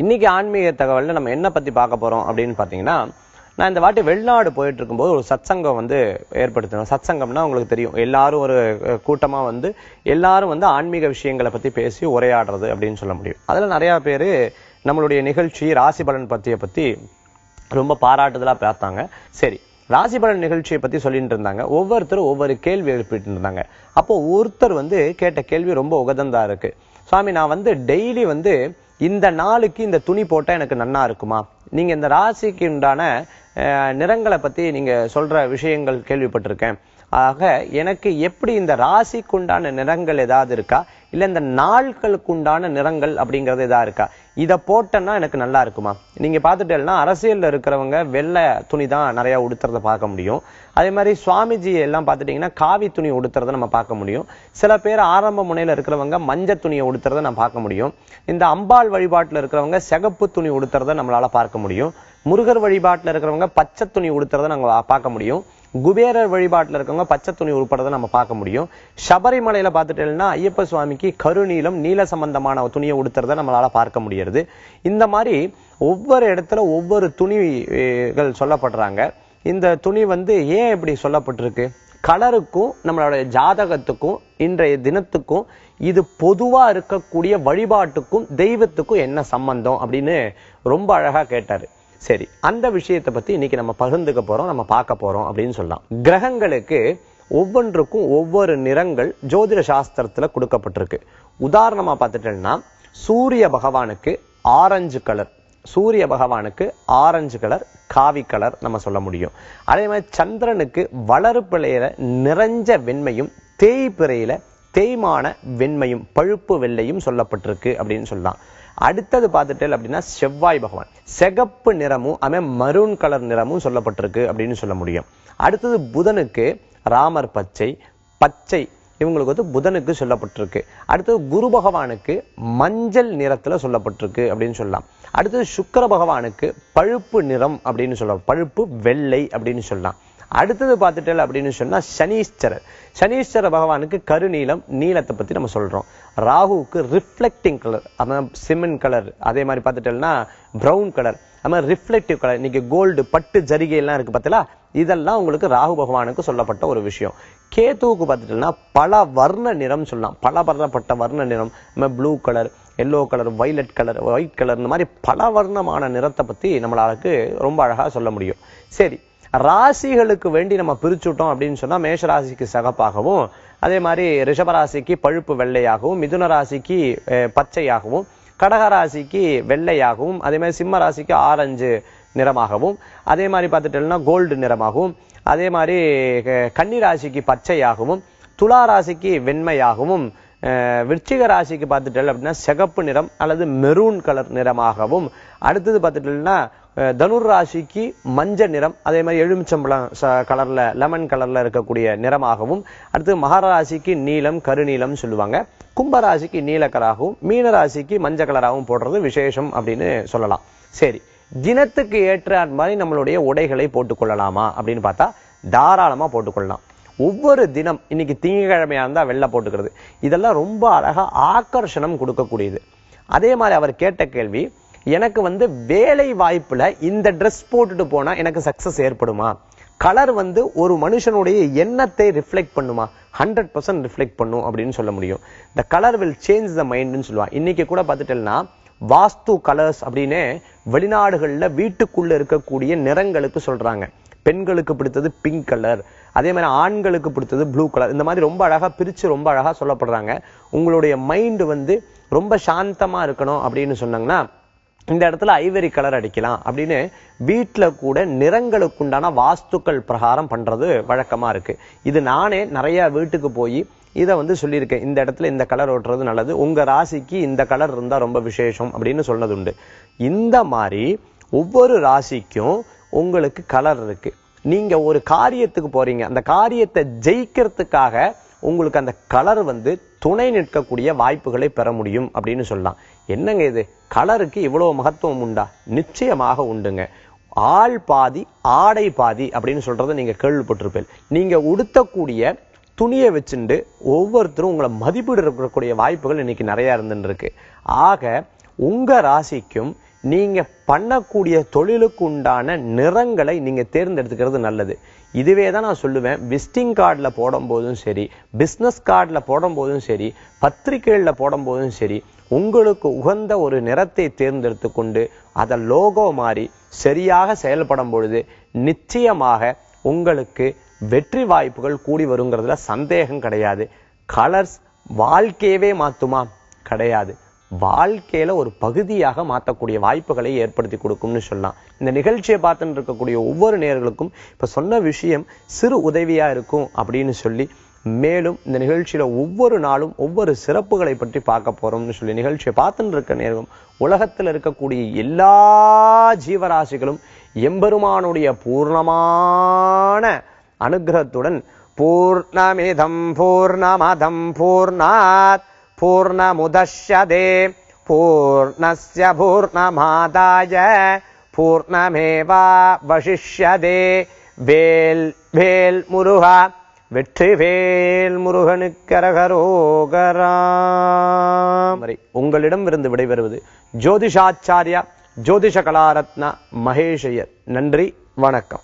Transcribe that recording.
இன்னைக்கு ஆன்மீக தகவலில் நம்ம என்ன பற்றி பார்க்க போகிறோம் அப்படின்னு பார்த்தீங்கன்னா நான் இந்த வாட்டி வெளிநாடு போயிட்டு இருக்கும்போது ஒரு சத்சங்கம் வந்து ஏற்படுத்தணும் சத்சங்கம்னா உங்களுக்கு தெரியும். எல்லாரும் ஒரு கூட்டமாக வந்து எல்லாரும் வந்து ஆன்மீக விஷயங்களை பற்றி பேசி உரையாடுறது அப்படின்னு சொல்ல முடியும். அதில் நிறையா பேர் நம்மளுடைய நிகழ்ச்சி ராசி பலன் பத்திய பற்றி ரொம்ப பாராட்டுதலாக பார்த்தாங்க. சரி ராசி பலன் நிகழ்ச்சியை பற்றி சொல்லிட்டு இருந்தாங்க. ஒவ்வொருத்தரும் ஒவ்வொரு கேள்வி எழுப்பிட்டு இருந்தாங்க. அப்போது ஒருத்தர் வந்து கேட்ட கேள்வி ரொம்ப உகதந்தாக இருக்குது சுவாமி நான் வந்து டெய்லி வந்து இந்த நாளுக்கு இந்த துணி போட்டால் எனக்கு நன்னா இருக்குமா? நீங்கள் இந்த ராசிக்கு உண்டான நிறங்களை பற்றி நீங்கள் சொல்கிற விஷயங்கள் கேள்விப்பட்டிருக்கேன். ஆக எனக்கு எப்படி இந்த ராசிக்கு உண்டான நிறங்கள் ஏதாவது இருக்கா? இல்ல இந்த நாட்களுக்கு உண்டான நிறங்கள் அப்படிங்கிறது ஏதாவது இருக்கா? இத போட்டேன்னா எனக்கு நல்லா இருக்குமா? நீங்க பார்த்துட்டேன்னா அரசியல்ல இருக்கிறவங்க வெள்ளை துணி தான் நிறைய உடுத்துறத பார்க்க முடியும். அதே மாதிரி சுவாமிஜி எல்லாம் பார்த்துட்டிங்கன்னா காவி துணி உடுத்துறத நம்ம பார்க்க முடியும். சில பேர் ஆரம்ப முனையில இருக்கிறவங்க மஞ்சள் துணியை உடுத்துறத நம்ம பார்க்க முடியும். இந்த அம்பாள் வழிபாட்டுல இருக்கிறவங்க சிகப்பு துணி உடுத்துறத நம்மளால பார்க்க முடியும். முருகர் வழிபாட்டுல இருக்கிறவங்க பச்சை துணி உடுத்துறத நாங்க பார்க்க முடியும். குபேரர் வழிபாட்டில் இருக்கவங்க பச்சை துணி உட்படுறத நம்ம பார்க்க முடியும். சபரிமலையில் பார்த்துட்டேன்னா ஐயப்ப சுவாமிக்கு கருநீலம் நீல சம்பந்தமான துணியை உடுத்துறத நம்மளால் பார்க்க முடியறது. இந்த மாதிரி ஒவ்வொரு இடத்துல ஒவ்வொரு துணிகள் சொல்லப்படுறாங்க. இந்த துணி வந்து ஏன் இப்படி சொல்லப்பட்டிருக்கு? கலருக்கும் நம்மளோட ஜாதகத்துக்கும் இன்றைய தினத்துக்கும் இது பொதுவாக இருக்கக்கூடிய வழிபாட்டுக்கும் தெய்வத்துக்கும் என்ன சம்பந்தம் அப்படின்னு ரொம்ப அழகாக கேட்டார். சரி அந்த விஷயத்தை பத்தி இன்னைக்கு நம்ம பகிர்ந்துக்க போறோம் நம்ம பார்க்க போறோம் அப்படின்னு சொல்லலாம். கிரகங்களுக்கு ஒவ்வொன்றுக்கும் ஒவ்வொரு நிறங்கள் ஜோதிட சாஸ்திரத்துல கொடுக்கப்பட்டிருக்கு. உதாரணமா பார்த்துட்டேன்னா சூரிய பகவானுக்கு ஆரஞ்சு கலர் சூரிய பகவானுக்கு ஆரஞ்சு கலர் காவி கலர் நம்ம சொல்ல முடியும். அதே மாதிரி சந்திரனுக்கு வளர்ப்பிழையில நிறைஞ்ச வெண்மையும் தேய்பிறையில தேய்மான வெண்மையும் பழுப்பு வெள்ளையும் சொல்லப்பட்டிருக்கு அப்படின்னு சொல்லலாம். அடுத்தது பார்த்துட்டேன் அப்படின்னா செவ்வாய் பகவான். சிகப்பு நிறமும் அவன் மரூன் கலர் நிறமும் சொல்லப்பட்டிருக்கு அப்படின்னு சொல்ல முடியும். அடுத்தது புதனுக்கு ராமர் பச்சை பச்சை இவங்களுக்கு வந்து புதனுக்கு சொல்லப்பட்டிருக்கு. அடுத்தது குரு பகவானுக்கு மஞ்சள் நிறத்தில் சொல்லப்பட்டிருக்கு அப்படின்னு சொல்லலாம். அடுத்தது சுக்கர பகவானுக்கு பழுப்பு நிறம் அப்படின்னு சொல்லலாம். பழுப்பு வெள்ளை அப்படின்னு சொல்லலாம். அடுத்தது பார்த்துட்டேன் அப்படின்னு சொன்னால் சனீஸ்வரர் சனீஸ்வர பகவானுக்கு கருநீலம் நீளத்தை பற்றி நம்ம சொல்கிறோம் ராகுவுக்கு ரிஃப்ளெக்டிங் கலர் அதான் சிமெண்ட் கலர் அதே மாதிரி பார்த்துட்டேன்னா ப்ரௌன் கலர் அது மாதிரி ரிஃப்ளெக்டிவ் கலர் இன்றைக்கி கோல்டு பட்டு ஜரிகைலாம் இருக்குது இருக்கு பார்த்தீங்களா இதெல்லாம் உங்களுக்கு ராகு பகவானுக்கு சொல்லப்பட்ட ஒரு விஷயம். கேத்துவுக்கு பார்த்துட்டோம்னா பல வர்ண நிறம் சொல்லலாம். பல வர்ணப்பட்ட வர்ண நிறம். Blue colour yellow colour violet colour white colour இந்த மாதிரி பல வர்ணமான நிறத்தை பற்றி நம்மளாலுக்கு ரொம்ப அழகாக சொல்ல முடியும். சரி ராசிகளுக்கு வேண்டி நம்ம பிரிச்சுட்டோம் அப்படின்னு சொன்னா மேஷ ராசிக்கு சகப்பாகவும் அதே மாதிரி ரிஷபராசிக்கு பழுப்பு வெள்ளையாகவும் மிதுன ராசிக்கு பச்சையாகவும் கடகராசிக்கு வெள்ளையாகவும் அதே மாதிரி சிம்ம ராசிக்கு ஆரஞ்சு நிறமாகவும் அதே மாதிரி பார்த்துட்டோம்னா கோல்டு நிறமாகவும் அதே மாதிரி கன்னி ராசிக்கு பச்சையாகவும் துலா ராசிக்கு வெண்மையாகவும் விருச்சிக ராசிக்கு பார்த்துட்டல் அப்படின்னா சிகப்பு நிறம் அல்லது மெரூன் கலர் நிறமாகவும். அடுத்தது பார்த்துட்டோம்னா தனுர் ராசிக்கு மஞ்சள் நிறம் அதே மாதிரி எலுமிச்சம்பழம் கலரில் கலர்ல லெமன் கலர்ல இருக்கக்கூடிய நிறமாகவும். அடுத்து மகராசிக்கு நீலம் கருநீலம் சொல்லுவாங்க. கும்பராசிக்கு நீலக்கராகவும் மீனராசிக்கு மஞ்சள் கலராகவும் போடுறது விசேஷம் அப்படின்னு சொல்லலாம். சரி தினத்துக்கு ஏற்ற மாதிரி நம்மளுடைய உடைகளை போட்டுக்கொள்ளலாமா அப்படின்னு பார்த்தா தாராளமா போட்டுக்கொள்ளலாம். ஒவ்வொரு தினம் இன்னைக்கு திங்கக்கிழமையாக இருந்தால் வெள்ளை போட்டுக்கிறது. இதெல்லாம் ரொம்ப அழகாக ஆக்கர்ஷணம் கொடுக்கக்கூடியது. அதே மாதிரி அவர் கேட்ட கேள்வி எனக்கு வந்து வேலை வாய்ப்பில் இந்த ட்ரெஸ் போட்டுட்டு போனால் எனக்கு சக்ஸஸ் ஏற்படுமா? கலர் வந்து ஒரு மனுஷனுடைய எண்ணத்தை ரிஃப்ளெக்ட் பண்ணுமா? ஹண்ட்ரட் பர்சன்ட் ரிஃப்ளெக்ட் பண்ணும் அப்படின்னு சொல்ல முடியும். The colour will change the மைண்டுன்னு சொல்லுவாள் இன்றைக்கி கூட பார்த்துட்டேன்னா வாஸ்து கலர்ஸ் அப்படின்னு வெளிநாடுகளில் வீட்டுக்குள்ளே இருக்கக்கூடிய நிறங்களுக்கு சொல்கிறாங்க பெண்களுக்கு பிடித்தது பிங்க் கலர் அதே மாதிரி ஆண்களுக்கு பிடித்தது ப்ளூ கலர் இந்த மாதிரி ரொம்ப அழகாக பிரித்து ரொம்ப அழகாக சொல்லப்படுறாங்க. உங்களுடைய மைண்டு வந்து ரொம்ப சாந்தமாக இருக்கணும் அப்படின்னு சொன்னாங்கன்னா இந்த இடத்துல ஐவரி கலர் அடிக்கலாம் அப்படின்னு வீட்டில் கூட நிறங்களுக்குண்டான வாஸ்துக்கள் பிரகாரம் பண்ணுறது வழக்கமாக இருக்குது இது நானே நிறையா வீட்டுக்கு போய் இதை வந்து சொல்லியிருக்கேன். இந்த இடத்துல இந்த கலர் ஓட்டுறது நல்லது. உங்கள் ராசிக்கு இந்த கலர் இருந்தால் ரொம்ப விசேஷம் அப்படின்னு சொன்னது உண்டு இந்த மாதிரி ஒவ்வொரு ராசிக்கும் உங்களுக்கு கலர் இருக்குது நீங்க ஒரு காரியத்துக்கு போறீங்க. அந்த காரியத்தை ஜெயிக்கிறதுக்காக உங்களுக்கு அந்த கலர் வந்து துணை நிற்கக்கூடிய வாய்ப்புகளை பெற முடியும் அப்படின்னு சொல்லலாம். என்னங்க இது? கலருக்கு இவ்வளவு மகத்துவம் உண்டா? நிச்சயமாக உண்டுங்க. ஆள் பாதி ஆடை பாதி அப்படின்னு சொல்றதை நீங்க கேள்விப்பட்டிருப்பேன் நீங்க உடுத்தக்கூடிய துணியை வச்சுட்டு ஒவ்வொருத்தரும் உங்களை மதிப்பீடு இருக்கக்கூடிய வாய்ப்புகள் இன்னைக்கு நிறைய இருந்துருக்கு ஆக உங்க ராசிக்கும் நீங்கள் பண்ணக்கூடிய தொழிலுக்கு உண்டான நிறங்களை நீங்கள் தேர்ந்தெடுத்துக்கிறது நல்லது. இதுவே தான் நான் சொல்லுவேன். விசிட்டிங் கார்டில் போடும்போதும் சரி பிஸ்னஸ் கார்டில் போடும்போதும் சரி பத்திரிகைகளில் போடும்போதும் சரி உங்களுக்கு உகந்த ஒரு நிறத்தை தேர்ந்தெடுத்து கொண்டு அதை லோகோ மாறி சரியாக செயல்படும் பொழுது நிச்சயமாக உங்களுக்கு வெற்றி வாய்ப்புகள் கூடி வருங்கிறதுல சந்தேகம் கிடையாது. கலர்ஸ் வாழ்க்கையவே மாற்றுமா கிடையாது. வாழ்க்கையில ஒரு பகுதியாக மாற்றக்கூடிய வாய்ப்புகளை ஏற்படுத்தி கொடுக்கும்னு சொல்லலாம். இந்த நிகழ்ச்சியை பார்த்துட்டு இருக்கக்கூடிய ஒவ்வொரு நேர்களுக்கும் இப்ப சொன்ன விஷயம் சிறு உதவியா இருக்கும் அப்படின்னு சொல்லி மேலும் இந்த நிகழ்ச்சியில ஒவ்வொரு நாளும் ஒவ்வொரு சிறப்புகளை பற்றி பார்க்க போறோம்னு சொல்லி நிகழ்ச்சியை பார்த்துட்டு இருக்க நேரம் உலகத்தில் இருக்கக்கூடிய எல்லா ஜீவராசிகளும் எம்பெருமானுடைய பூர்ணமான அனுகிரகத்துடன் பூர்ணமிதம் பூர்ணமதம் பூர்ணாத் பூர்ணமுதஷ்யதே பூர்ணஸ்ய பூர்ணமாதாய பூர்ணமேவா வசிஷதே வேல் வேல் முருகா வெற்றி வேல் முருகனுக்கரகரோகரா உங்களிடம் இருந்து விடைபெறுவது ஜோதிஷாச்சாரியா ஜோதிஷ கலாரத்னா மகேஷையர். நன்றி வணக்கம்.